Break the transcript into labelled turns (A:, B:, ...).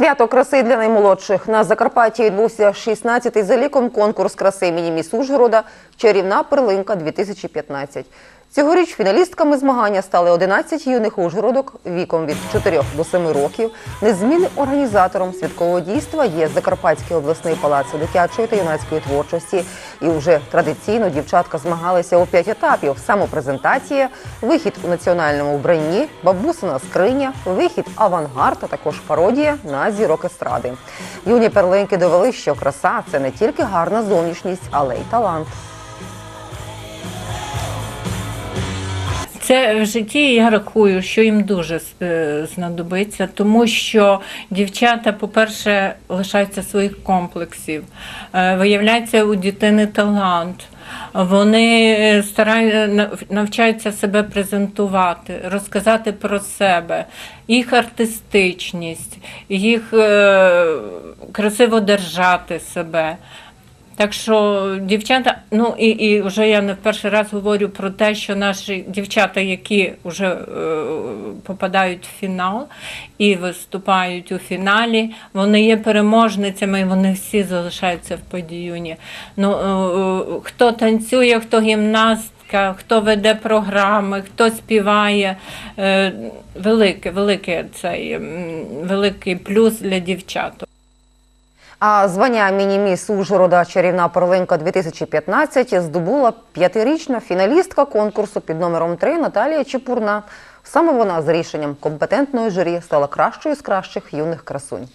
A: Свято краси для наймолодших. На Закарпатті відбувся 16-й за ліком конкурс краси міні-міс Ужгорода «Чарівна перлинка 2015». Цьогоріч фіналістками змагання стали 11 юних ужгородок віком від 4 до 7 років. Незмінним організатором святкового дійства є Закарпатський обласний палац дитячої та юнацької творчості. І вже традиційно дівчатка змагалися у п'ять етапів: самопрезентація, вихід у національному вбранні, бабусина скриня, вихід авангард, а також пародія на зірок естради. Юні перлинки довели, що краса це не тільки гарна зовнішність, але й талант.
B: Це в житті я рахую, що їм дуже е, знадобиться, тому що дівчата, по-перше, лишаються своїх комплексів, е, виявляється у дитини талант. Вони е, стараються навчаються себе презентувати, розказати про себе, їх артистичність, їх красиво держати себе. Так що дівчата, ну і, і вже я не в перший раз говорю про те, що наші дівчата, які вже е, попадають в фінал і виступають у фіналі, вони є переможницями, і вони всі залишаються в подіюні. Ну, е, е, хто танцює, хто гімнастка, хто веде програми, хто співає. Велике, велике цей великий плюс для дівчат.
A: А звання міні-міс Ужгорода Чарівна перлинка 2015 здобула п'ятирічна фіналістка конкурсу під номером 3 Наталія Чепурна. Саме вона з рішенням компетентної журі стала кращою з кращих юних красунь.